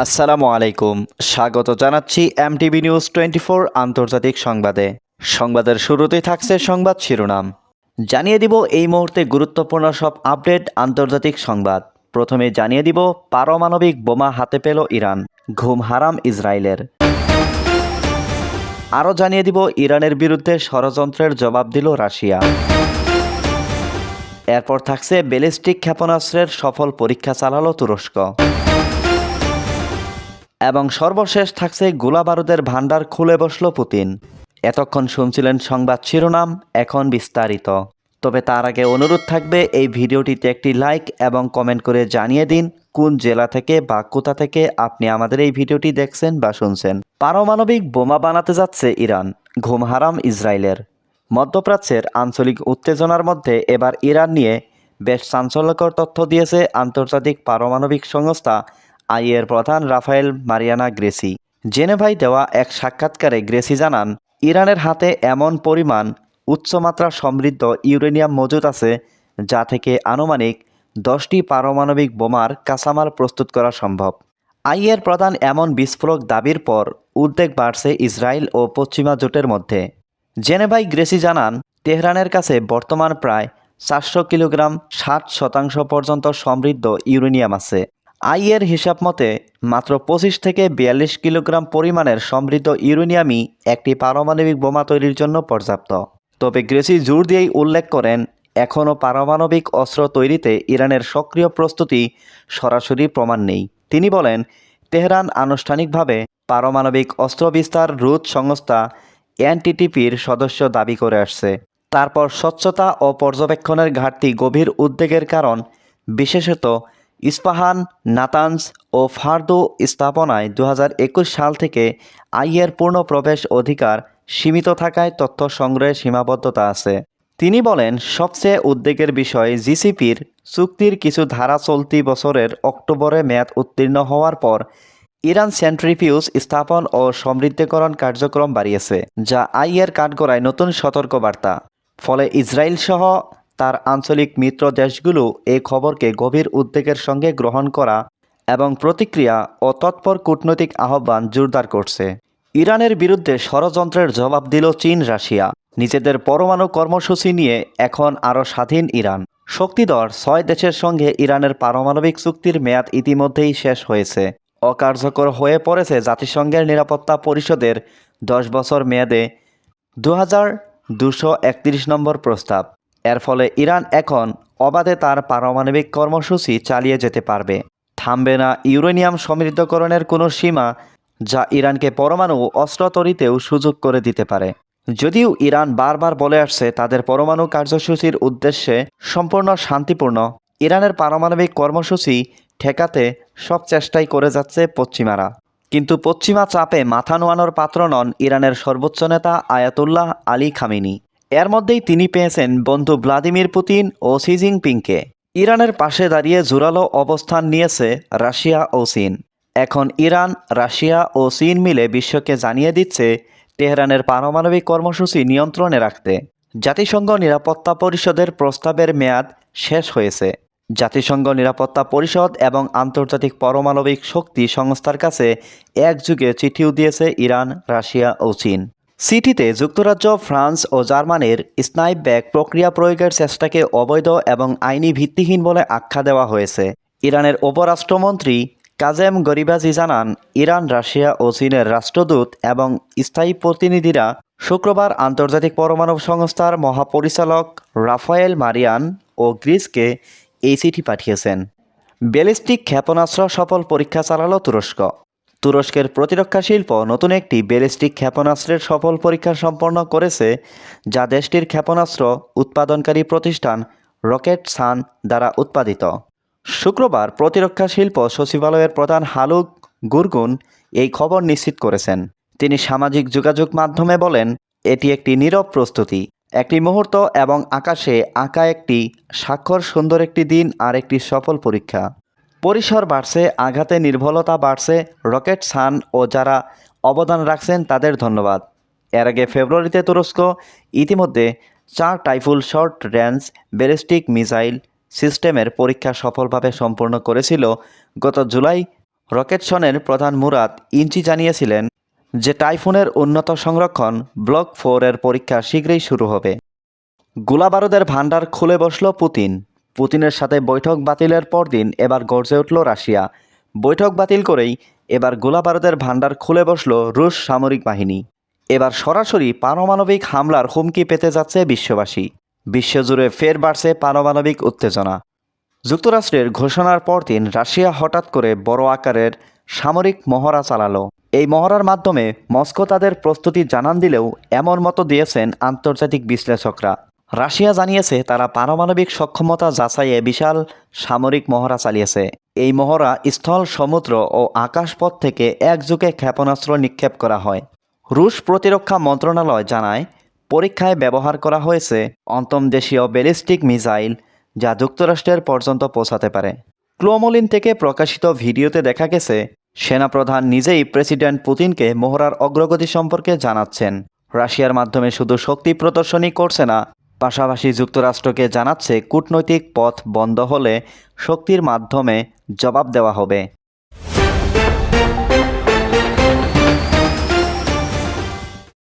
আসসালামু আলাইকুম। স্বাগত জানাচ্ছি এমটিভি নিউজ টোয়েন্টি ফোর আন্তর্জাতিক সংবাদে। সংবাদের শুরুতেই থাকছে সংবাদ শিরোনাম। জানিয়ে দিব এই মুহূর্তে গুরুত্বপূর্ণ সব আপডেট আন্তর্জাতিক সংবাদ। প্রথমে জানিয়ে দিব পারমাণবিক বোমা হাতে পেল ইরান, ঘুম হারাম ইসরায়েলের। আরও জানিয়ে দিব ইরানের বিরুদ্ধে ষড়যন্ত্রের জবাব দিল রাশিয়া। এরপর থাকছে ব্যালিস্টিক ক্ষেপণাস্ত্রের সফল পরীক্ষা চালালো তুরস্ক। এবং সর্বশেষ থাকছে গোলাবারুদের ভাণ্ডার খুলে বসল পুতিন। এতক্ষণ শুনছিলেন সংবাদ শিরোনাম, এখন বিস্তারিত। তবে তার আগে অনুরোধ থাকবে, এই ভিডিওটিতে একটি লাইক এবং কমেন্ট করে জানিয়ে দিন, কোন জেলা থেকে বা কোথা থেকে আপনি আমাদের এই ভিডিওটি দেখছেন বা শুনছেন। পারমাণবিক বোমা বানাতে যাচ্ছে ইরান, ঘুম হারাম ইসরায়েলের। মধ্যপ্রাচ্যের আঞ্চলিক উত্তেজনার মধ্যে এবার ইরান নিয়ে বেশ চাঞ্চল্যকর তথ্য দিয়েছে আন্তর্জাতিক পারমাণবিক সংস্থা আইএর প্রধান রাফায়েল মারিয়ানা গ্রেসি। জেনেভাই দেওয়া এক সাক্ষাৎকারে গ্রেসি জানান, ইরানের হাতে এমন পরিমাণ উচ্চমাত্রা সমৃদ্ধ ইউরেনিয়াম মজুদ আছে যা থেকে আনুমানিক দশটি পারমাণবিক বোমার কাঁচামাল প্রস্তুত করা সম্ভব। আইএর প্রধান এমন বিস্ফোরক দাবির পর উদ্বেগ বাড়ছে ইসরায়েল ও পশ্চিমা জোটের মধ্যে। জেনেভাই গ্রেসি জানান, তেহরানের কাছে বর্তমান প্রায় চারশো কিলোগ্রাম ষাট শতাংশ পর্যন্ত সমৃদ্ধ ইউরেনিয়াম আছে। আইয়ের হিসাব মতে, মাত্র পঁচিশ থেকে বিয়াল্লিশ কিলোগ্রাম পরিমাণের সমৃদ্ধ ইউরেনিয়ামই একটি পারমাণবিক বোমা তৈরির জন্য পর্যাপ্ত। তবে গ্রেসি জোর দিয়েই উল্লেখ করেন, এখনও পারমাণবিক অস্ত্র তৈরিতে ইরানের সক্রিয় প্রস্তুতি সরাসরি প্রমাণ নেই। তিনি বলেন, তেহরান আনুষ্ঠানিকভাবে পারমাণবিক অস্ত্র বিস্তার রুদ সংস্থা এনটিটিপির সদস্য দাবি করে আসছে। তারপর স্বচ্ছতা ও পর্যবেক্ষণের ঘাটতি গভীর উদ্বেগের কারণ, বিশেষত ইস্পাহান নাতানজ ও ফার্দো স্থাপনায় দু হাজার একুশ সাল থেকে আইয়ের পূর্ণ প্রবেশ অধিকার সীমিত থাকায় তথ্য সংগ্রহে সীমাবদ্ধতা আছে। তিনি বলেন, সবচেয়ে উদ্বেগের বিষয় জিসিপির চুক্তির কিছু ধারা চলতি বছরের অক্টোবরে মেয়াদ উত্তীর্ণ হওয়ার পর ইরান সেন্ট্রিফিউজ স্থাপন ও সমৃদ্ধকরণ কার্যক্রম বাড়িয়েছে, যা আইয়ের কাঠগড়ায় নতুন সতর্কবার্তা। ফলে ইসরায়েল সহ তার আঞ্চলিক মিত্র দেশগুলো এই খবরকে গভীর উদ্বেগের সঙ্গে গ্রহণ করা এবং প্রতিক্রিয়া ও তৎপর কূটনৈতিক আহ্বান জোরদার করছে। ইরানের বিরুদ্ধে ষড়যন্ত্রের জবাব দিল চীন, রাশিয়া। নিজেদের পরমাণু কর্মসূচি নিয়ে এখন আরও স্বাধীন ইরান। শক্তিধর ছয় দেশের সঙ্গে ইরানের পারমাণবিক চুক্তির মেয়াদ ইতিমধ্যেই শেষ হয়েছে। অকার্যকর হয়ে পড়েছে জাতিসংঘের নিরাপত্তা পরিষদের দশ বছর মেয়াদে। দু হাজার দুশো নম্বর প্রস্তাব। এর ফলে ইরান এখন অবাধে তার পারমাণবিক কর্মসূচি চালিয়ে যেতে পারবে। থামবে না ইউরেনিয়াম সমৃদ্ধকরণের কোনো সীমা, যা ইরানকে পরমাণু অস্ত্র তৈরিতেও সুযোগ করে দিতে পারে। যদিও ইরান বারবার বলে আসছে, তাদের পরমাণু কার্যসূচির উদ্দেশ্যে সম্পূর্ণ শান্তিপূর্ণ, ইরানের পারমাণবিক কর্মসূচি ঠেকাতে সব চেষ্টাই করে যাচ্ছে পশ্চিমারা। কিন্তু পশ্চিমা চাপে মাথা নোয়ানোর পাত্র নন ইরানের সর্বোচ্চ নেতা আয়াতুল্লাহ আলী খামিনি। এর মধ্যেই তিনি পেয়েছেন বন্ধু ভ্লাদিমির পুতিন ও শি জিনপিংকে। ইরানের পাশে দাঁড়িয়ে জোরালো অবস্থান নিয়েছে রাশিয়া ও চীন। এখন ইরান, রাশিয়া ও চীন মিলে বিশ্বকে জানিয়ে দিচ্ছে তেহরানের পারমাণবিক কর্মসূচি নিয়ন্ত্রণে রাখতে। জাতিসংঘ নিরাপত্তা পরিষদের প্রস্তাবের মেয়াদ শেষ হয়েছে। জাতিসংঘ নিরাপত্তা পরিষদ এবং আন্তর্জাতিক পারমাণবিক শক্তি সংস্থার কাছে একযুগে চিঠিও দিয়েছে ইরান, রাশিয়া ও চীন। চিঠিতে যুক্তরাজ্য, ফ্রান্স ও জার্মানির স্নাইপ ব্যাগ প্রক্রিয়া প্রয়োগের চেষ্টাকে অবৈধ এবং আইনি ভিত্তিহীন বলে আখ্যা দেওয়া হয়েছে। ইরানের উপরাষ্ট্রমন্ত্রী কাজেম গরিবাজি জানান, ইরান, রাশিয়া ও চীনের রাষ্ট্রদূত এবং স্থায়ী প্রতিনিধিরা শুক্রবার আন্তর্জাতিক পরমাণু সংস্থার মহাপরিচালক রাফায়েল মারিয়ান ও গ্রিসকে এই চিঠি পাঠিয়েছেন। ব্যালিস্টিক ক্ষেপণাস্ত্র সফল পরীক্ষা চালালো তুরস্ক। তুরস্কের প্রতিরক্ষা শিল্প নতুন একটি ব্যালিস্টিক ক্ষেপণাস্ত্রের সফল পরীক্ষা সম্পন্ন করেছে, যা দেশটির ক্ষেপণাস্ত্র উৎপাদনকারী প্রতিষ্ঠান রকেট সান দ্বারা উৎপাদিত। শুক্রবার প্রতিরক্ষা শিল্প সচিবালয়ের প্রধান হালুক গুরগুন এই খবর নিশ্চিত করেছেন। তিনি সামাজিক যোগাযোগ মাধ্যমে বলেন, এটি একটি নীরব প্রস্তুতি, একটি মুহূর্ত এবং আকাশে আঁকা একটি স্বাক্ষর সুন্দর একটি দিন আর একটি সফল পরীক্ষা। পরিসর বাড়ছে, আঘাতে নির্ভলতা বাড়ছে, রকেট সান ও যারা অবদান রাখছেন তাদের ধন্যবাদ। এর আগে ফেব্রুয়ারিতে তুরস্ক, ইতিমধ্যে চার Tayfun short range ballistic missile সিস্টেমের পরীক্ষা সফলভাবে সম্পূর্ণ করেছিল। গত জুলাই রকেটসনের প্রধান মুরাদ ইঞ্চি জানিয়েছিলেন যে টাইফুনের উন্নত সংরক্ষণ ব্লক ফোরের পরীক্ষা শীঘ্রই শুরু হবে। গোলাবারুদের ভাণ্ডার খুলে বসল পুতিন। পুতিনের সাথে বৈঠক বাতিলের পরদিন এবার গর্জে উঠল রাশিয়া। বৈঠক বাতিল করেই এবার গোলাবারুদের ভাণ্ডার খুলে বসল রুশ সামরিক বাহিনী। এবার সরাসরি পারমাণবিক হামলার হুমকি পেতে যাচ্ছে বিশ্ববাসী। বিশ্বজুড়ে ফের বাড়ছে পারমাণবিক উত্তেজনা। যুক্তরাষ্ট্রের ঘোষণার পরদিন রাশিয়া হঠাৎ করে বড় আকারের সামরিক মহড়া চালালো। এই মহড়ার মাধ্যমে মস্কো তাদের প্রস্তুতি জানান দিলেও এমন মতো দিয়েছেন আন্তর্জাতিক বিশ্লেষকরা। রাশিয়া জানিয়েছে তারা পারমাণবিক সক্ষমতা যাচাইয়ে বিশাল সামরিক মহড়া চালিয়েছে। এই মহড়া স্থল, সমুদ্র ও আকাশপথ থেকে একযুগে ক্ষেপণাস্ত্র নিক্ষেপ করা হয়। রুশ প্রতিরক্ষা মন্ত্রণালয় জানায়, পরীক্ষায় ব্যবহার করা হয়েছে অন্তর্দেশীয় ব্যালিস্টিক মিসাইল যা যুক্তরাষ্ট্রের পর্যন্ত পৌঁছাতে পারে। ক্লোমলিন থেকে প্রকাশিত ভিডিওতে দেখা গেছে, সেনাপ্রধান নিজেই প্রেসিডেন্ট পুতিনকে মোহরার অগ্রগতি সম্পর্কে জানাচ্ছেন। রাশিয়ার মাধ্যমে শুধু শক্তি প্রদর্শনী করছে না পাশাপাশি যুক্তরাষ্ট্রকে জানাচ্ছে কূটনৈতিক পথ বন্ধ হলে শক্তির মাধ্যমে জবাব দেওয়া হবে।